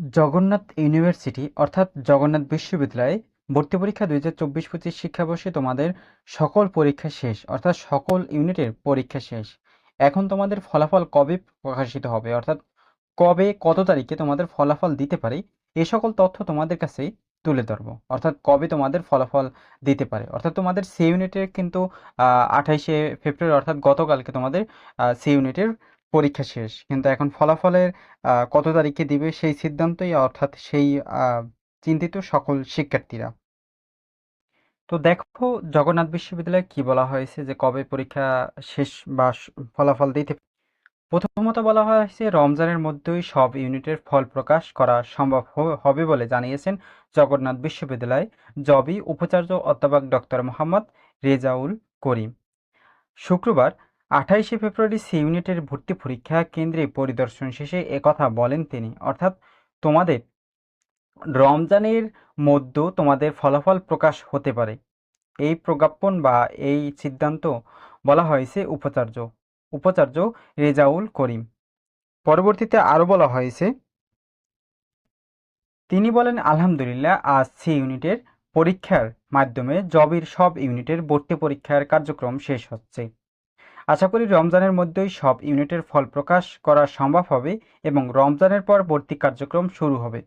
Jagannath university, অর্থাৎ জগন্নাথ বিশ্ববিদ্যালয়ে ভর্তি পরীক্ষা দুই হাজার চব্বিশ পঁচিশ শিক্ষাবর্ষে তোমাদের সকল পরীক্ষা শেষ, অর্থাৎ সকল ইউনিটের পরীক্ষা শেষ। এখন তোমাদের ফলাফল কবে প্রকাশিত হবে, অর্থাৎ কবে, কত তারিখে তোমাদের ফলাফল দিতে পারে, এ সকল তথ্য তোমাদের কাছে তুলে ধরবো, অর্থাৎ কবে তোমাদের ফলাফল দিতে পারে। অর্থাৎ তোমাদের সি ইউনিটের কিন্তু আঠাইশে ফেব্রুয়ারি, অর্থাৎ গতকালকে তোমাদের সি ইউনিটের পরীক্ষা শেষ। কিন্তু এখন ফলাফলের কত তারিখে দিবে সেই সিদ্ধান্তই অর্থাৎ সেই চিন্তিত সকল শিক্ষার্থীরা। তো দেখো জগন্নাথ বিশ্ববিদ্যালয়ে কি বলা হয়েছে যে কবে পরীক্ষা শেষ বা ফলাফল দিতে প্রথমত বলা হয়েছে রমজানের মধ্যেই সব ইউনিটের ফল প্রকাশ করা সম্ভব হবে বলে জানিয়েছেন জগন্নাথ বিশ্ববিদ্যালয় জবি উপাচার্য অধ্যাপক ডক্টর মোহাম্মদ রেজাউল করিম। শুক্রবার আঠাইশে ফেব্রুয়ারি সি ইউনিটের ভর্তি পরীক্ষা কেন্দ্রে পরিদর্শন শেষে একথা বলেন তিনি। অর্থাৎ তোমাদের রমজানের মধ্যে তোমাদের ফলাফল প্রকাশ হতে পারে। এই প্রজ্ঞাপন বা এই সিদ্ধান্ত বলা হয়েছে উপাচার্য উপাচার্য রেজাউল করিম। পরবর্তীতে আরও বলা হয়েছে, তিনি বলেন, আলহামদুলিল্লাহ, আজ সি ইউনিটের পরীক্ষার মাধ্যমে জবির সব ইউনিটের ভর্তি পরীক্ষার কার্যক্রম শেষ হচ্ছে। আশা করি রমজানের মধ্যেই সব ইউনিটের ফল প্রকাশ করা সম্ভব হবে এবং রমজানের পর ভর্তি কার্যক্রম শুরু হবে।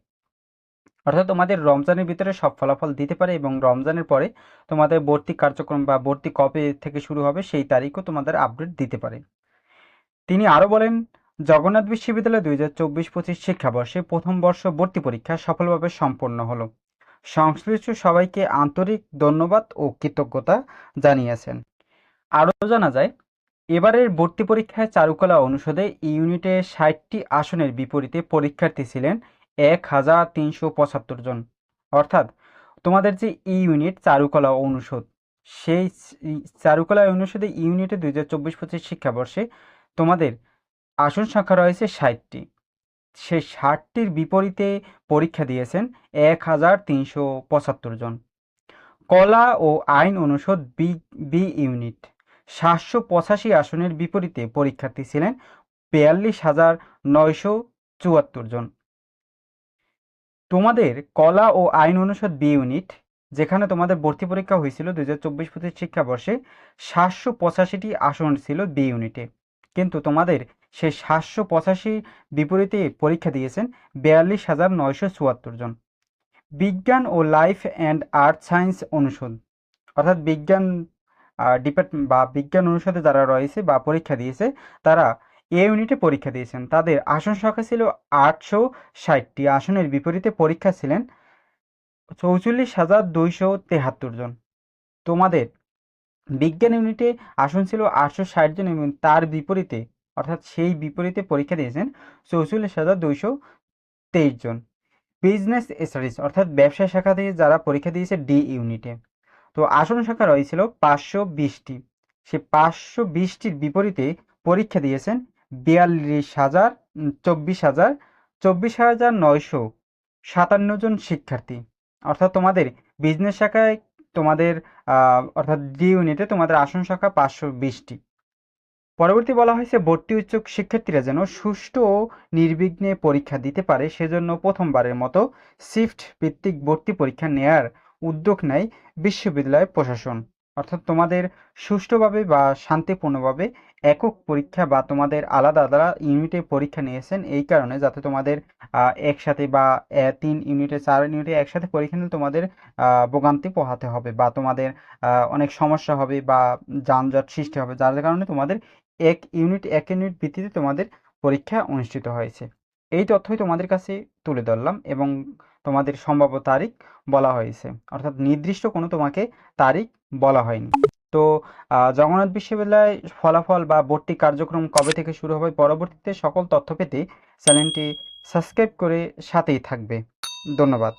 অর্থাৎ তোমাদের রমজানের ভিতরে সব ফলাফল দিতে পারে এবং রমজানের পরে তোমাদের ভর্তি কার্যক্রম বা ভর্তি কবে থেকে শুরু হবে সেই তারিখও তোমাদের আপডেট দিতে পারে। তিনি আরও বলেন, জগন্নাথ বিশ্ববিদ্যালয় দুই হাজার চব্বিশ পঁচিশ শিক্ষাবর্ষে প্রথম বর্ষ ভর্তি পরীক্ষা সফলভাবে সম্পন্ন হলো। সংশ্লিষ্ট সবাইকে আন্তরিক ধন্যবাদ ও কৃতজ্ঞতা জানিয়েছেন। আরও জানা যায় এবারের ভর্তি পরীক্ষায় চারুকলা অনুষদে ইউনিটে ষাটটি আসনের বিপরীতে পরীক্ষার্থী ছিলেন এক হাজার তিনশো পঁচাত্তর জন। অর্থাৎ তোমাদের যে ই ইউনিট চারুকলা অনুষদ, সেই চারুকলা অনুষদে ইউনিটে দুই হাজার চব্বিশ পঁচিশ শিক্ষাবর্ষে তোমাদের আসন সংখ্যা রয়েছে ষাটটি। সেই ষাটটির বিপরীতে পরীক্ষা দিয়েছেন এক হাজার তিনশো পঁচাত্তর জন। কলা ও আইন অনুষদ বি বি ইউনিট। সাতশো পঁচাশি আসনের বিপরীতে পরীক্ষার্থী ছিলেন বিয়াল্লিশ হাজার নয়শো চুয়াত্তর জন। তোমাদের কলা ও আইন অনুষদ বি ইউনিট, যেখানে তোমাদের ভর্তি পরীক্ষা হয়েছিল দু হাজার চব্বিশ পঁচিশ শিক্ষাবর্ষে, সাতশো পঁচাশিটি আসন ছিল বি ইউনিটে। কিন্তু তোমাদের সেই সাতশো পঁচাশি বিপরীতে পরীক্ষা দিয়েছেন বিয়াল্লিশ হাজার নয়শো চুয়াত্তর জন। বিজ্ঞান ও লাইফ অ্যান্ড আর্ট সায়েন্স অনুষদ, অর্থাৎ বিজ্ঞান ডিপার্টমেন্ট বা বিজ্ঞান অনুষদে যারা রয়েছে বা পরীক্ষা দিয়েছে, তারা এ ইউনিটে পরীক্ষা দিয়েছেন। তাদের আসন সংখ্যা ছিল আটশো ষাটটি। আসনের বিপরীতে পরীক্ষা ছিলেন চৌচল্লিশ হাজার দুইশো তেহাত্তর জন। তোমাদের বিজ্ঞান ইউনিটে আসন ছিল আটশো ষাট জন এবং তার বিপরীতে, অর্থাৎ সেই বিপরীতে পরীক্ষা দিয়েছেন চৌচল্লিশ হাজার দুইশো তেইশ জন। বিজনেস স্টাডিজ অর্থাৎ ব্যবসা শাখা থেকে যারা পরীক্ষা দিয়েছে ডি ইউনিটে তো আসন সংখ্যা রয়েছিল পাঁচশো বিশটি। সে পাঁচশো বিশটির বিপরীতে পরীক্ষা দিয়েছেন বিয়াল্লিশ হাজার চব্বিশ হাজার চব্বিশ হাজার নয়শো সাতান্ন জন শিক্ষার্থী। অর্থাৎ তোমাদের বিজনেস শাখায় তোমাদের অর্থাৎ ডি ইউনিটে তোমাদের আসন সংখ্যা পাঁচশো বিশটি। পরবর্তী বলা হয়েছে ভর্তি ইচ্ছুক শিক্ষার্থীরা যেন সুষ্ঠু ও নির্বিঘ্নে পরীক্ষা দিতে পারে, সেজন্য প্রথমবারের মতো শিফট ভিত্তিক ভর্তি পরীক্ষা নেয়ার উদ্যোগ নেয় বিশ্ববিদ্যালয় প্রশাসন। অর্থাৎ তোমাদের সুষ্ঠুভাবে বা শান্তিপূর্ণভাবে একক পরীক্ষা বা তোমাদের আলাদা আলাদা ইউনিটে পরীক্ষা নিয়েছেন, এই কারণে যাতে তোমাদের একসাথে বা তিন ইউনিটে, চার ইউনিটে একসাথে পরীক্ষা নিলে তোমাদের ভোগান্তি পোহাতে হবে বা তোমাদের অনেক সমস্যা হবে বা যানজট সৃষ্টি হবে, যার কারণে তোমাদের এক ইউনিট এক ইউনিট ভিত্তিতে তোমাদের পরীক্ষা অনুষ্ঠিত হয়েছে। এই তথ্যই তোমাদের কাছে তুলে ধরলাম এবং তোমাদের সম্ভাব্য তারিখ বলা হয়েছে। অর্থাৎ নির্দিষ্ট কোনো তোমাকে তারিখ বলা হয়নি। তো জগন্নাথ বিশ্ববিদ্যালয় ফলাফল বা ভর্তি কার্যক্রম কবে থেকে শুরু হবে পরবর্তীতে সকল তথ্য পেতে চ্যানেলটি সাবস্ক্রাইব করে সাথেই থাকবে। ধন্যবাদ।